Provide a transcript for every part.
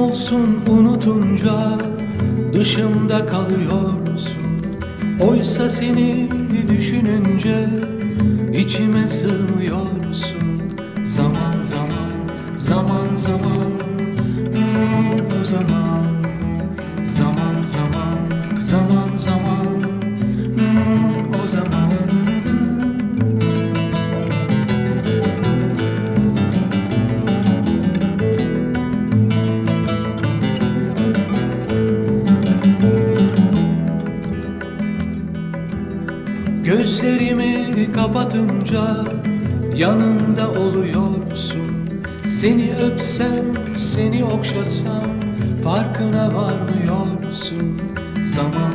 musun unutunca dışımda kalıyorsun. Oysa seni düşününce içime sığmıyorsun Gözlerimi kapatınca yanımda oluyorsun. Seni öpsem, seni okşasam farkına varmıyorsun. Zaman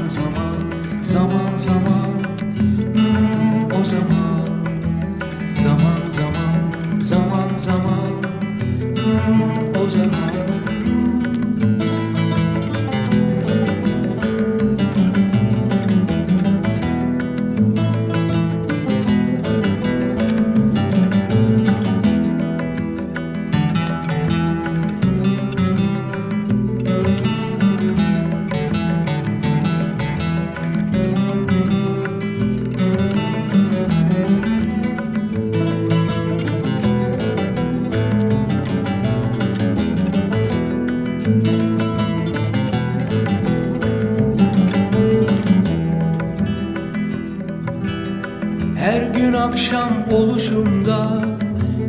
gün akşam oluşunda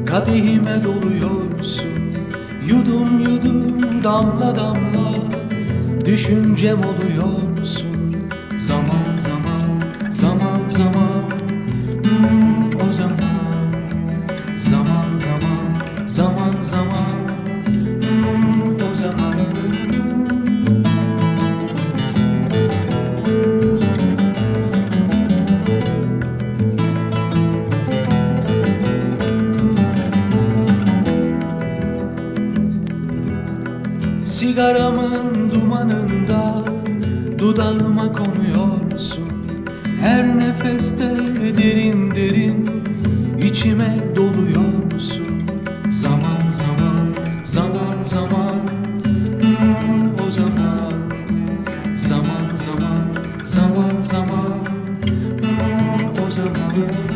kadehime doluyorsun. Yudum yudum damla damla düşüncem oluyorsun. Zaman zaman zaman zaman Sigaramın dumanında dudağıma konuyorsun. Her nefeste derin derin içime doluyorsun. Zaman zaman zaman zaman hmm, o zaman. Zaman zaman zaman zaman hmm, o zaman